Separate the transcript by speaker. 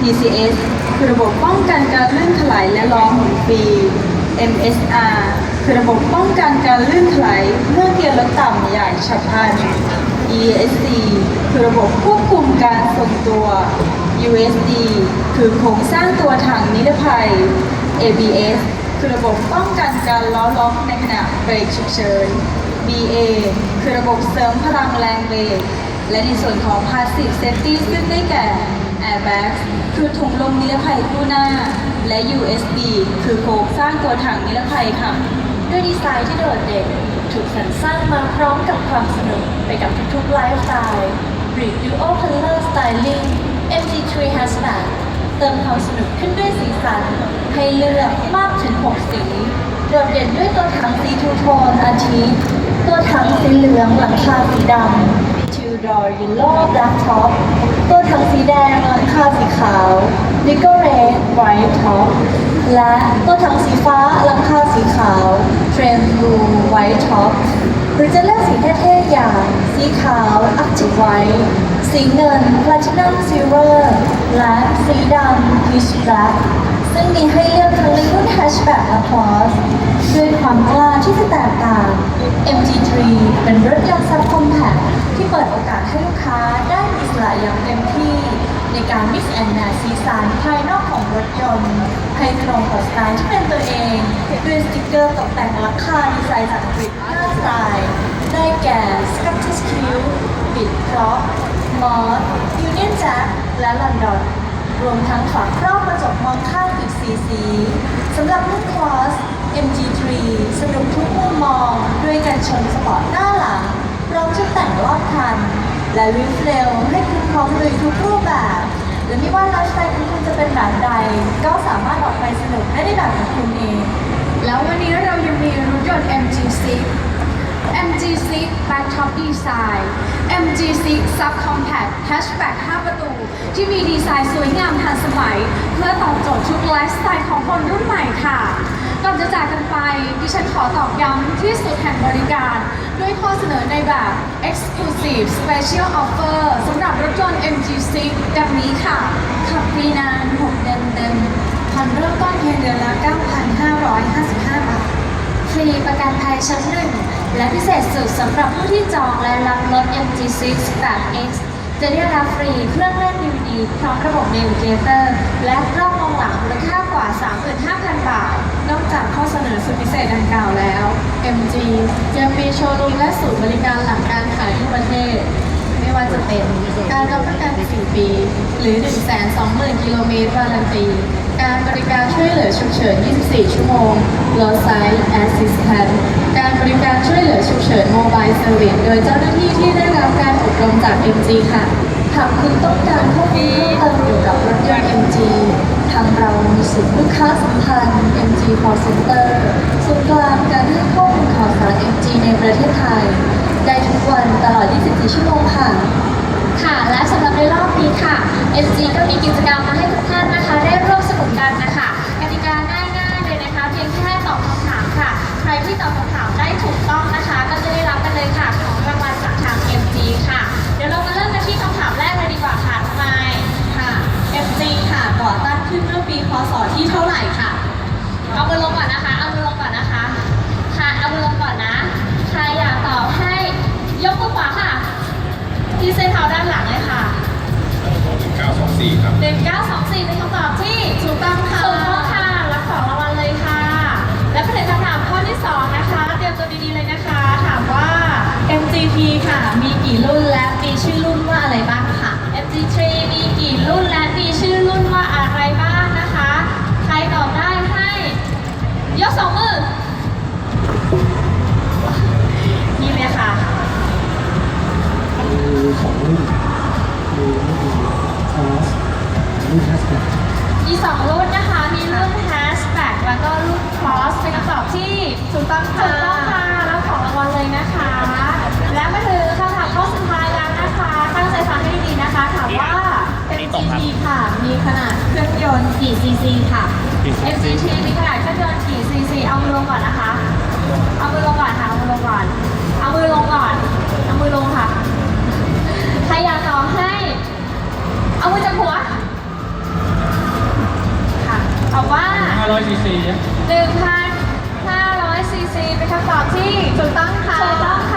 Speaker 1: PCS คือระบบป้องกันการลื่นถลายและล้อหมุนฟรี MSR คือระบบป้องกันการลื่นถลายเมื่อเกียร์รถต่ำอย่างฉับพลัน ESC คือระบบควบคุมการทรงตัว USD คือโครงสร้างตัวถังนิรภัย ABS คือระบบป้องกันการล้อล็อกในขณะเบรกฉุกเฉิน BA คือระบบเสริมพลังแรงเบรก และในส่วนของ Passive Safety ซึ่งได้แก่ Airbag คือถุงลมนิรภัยคู่หน้า และ USB คือโครงสร้างตัวถังนิรภัยค่ะ
Speaker 2: ด้วยดีไซน์ที่โดดเด่นถูกสรรสร้างมาพร้อมกับความสนุกไปกับทุกๆไลฟ์สไตล์ Brick Duo Color Styling MG3 Hatchback เติมความสนุกขึ้นด้วยสีสัน ให้เลือกมากถึง 6 สีโดดเด่นด้วยตัวถังสีทูโทนอาทิตัวถังสีเหลืองหลังคาสีดำ Two Door Yellow Black Top ตัวถังสีแดงหลัง คาสีขาว Nickel Red White Top และตัวถังสีฟ้าหลังคาสีขาว Trend Blue White Top หรือจะเลือกสีเท่ๆอย่างสีขาว Arctic White สีเงิน Platinum Silver และสีดำ Peach Black ซึ่งมีให้เลือกทั้งในรุ่น Hatchback และ Cross ด้วยความกล้าที่จะแตกต่าง MG3 เป็นรถยนต์ซับคอมแพคที่เปิดโอกาสให้ลูกค้าได้มีอิสระอย่างเต็มที่ ในการ mix and match สีสันภายนอกของรถยนต์ให้ตรงกับสไตล์ที่เป็นตัวเองด้วยสติกเกอร์ตกแต่งราคาดีไซน์จากอังกฤษ5สไตล์ได้แก่ Scottish Q Bit Clock Moss Union Jack และ London รวมทั้งฝาครอบกระจกมองข้างอีกสีสีสำหรับรุ่น Cross MG3 สนุกทุกมุมมอง ด้วยกันชนสปอร์ตหน้าหลังพร้อมชุดแต่งรอบคัน และวิฟเร็วให้คุณพร้อมลุยทุกรูปแบบและไม่ว่าไลฟ์สไตล์ของคุณจะเป็นแบบใด ก็สามารถออกไปสนุกได้ในแบบของคุณเอง
Speaker 3: แล้ววันนี้เรายังมีรถยนต์ MG6 MG6 Backtop Design MG6 Subcompact Hatchback 5 ประตู ที่มีดีไซน์สวยงามทันสมัย เพื่อตอบโจทย์ทุกไลฟ์สไตล์ของคนรุ่นใหม่ค่ะ ก่อนจะจากกันไป ดิฉันขอตอกย้ำที่สุดแห่งบริการ ด้วยข้อเสนอในแบบ Exclusive Special Offer สำหรับรถยนต์ MG6 ดังนี้ค่ะ ขับฟรีนาน 6 เดือนเต็มผ่อนเริ่มต้นเพียงเดือนละ 9,555 บาท ฟรีประกันภัยชั้นหนึ่งและพิเศษสุดสำหรับผู้ที่จองและรับรถ MG6 แบบ X จะได้รับฟรีเครื่องเล่น DVD พร้อมระบบเนวิเกเตอร์ และกล้องมองหลังมูลค่ากว่า 35,000 บาท นอกจากข้อเสนอสุดพิเศษดังกล่าวแล้ว MG ยังมีโชว์รูมและศูนย์บริการหลังการขายทั่วประเทศ ไม่ว่าจะเป็นการรับประกัน4ปี หรือ 120,000 กิโลเมตรวารันตีการบริการช่วยเหลือฉุกเฉิน 24 ชั่วโมง Roadside Assistant การบริการช่วยเหลือฉุกเฉิน Mobile Service โดยเจ้าหน้าที่ที่ได้รับการอบรมจาก MG ค่ะ
Speaker 2: หากคุณต้องการข้อมูลเพิ่มเติมเกี่ยวกับรถยนต์ MG ทางเรามีศูนย์ลูกค้าสัมพันธ์ MG Call Center ศูนย์กลางการให้ข้อมูลข่าวสาร MG ในประเทศไทย ได้ทุกวันตลอด 24 ชั่วโมงค่ะ
Speaker 3: ค่ะ และสำหรับในรอบนี้ ค่ะ ต้องค่ะรับของรางวัลเลย
Speaker 2: นะ
Speaker 3: คะ และมาถึงคำถามข้อสุดท้ายแล้วนะคะ ตั้งใจฟังให้ดีๆนะคะ ถามว่า MGT ค่ะ มีขนาดเครื่องยนต์กี่ cc ค่ะ F C T มีขนาดเครื่องยนต์กี่ cc เอามือลงก่อนนะคะ เอามือลงก่อนค่ะ เอามือลงก่อน เอามือลงก่อน เอามือลงค่ะ ใครอยากตอบให้ เอามือจับหัว ค่ะตอบว่า500
Speaker 4: ซีซี
Speaker 3: หนึ่งพัน ซีเป็นคำตอบที่ถูก
Speaker 5: ต้องค่ะ
Speaker 3: ถูกต้อง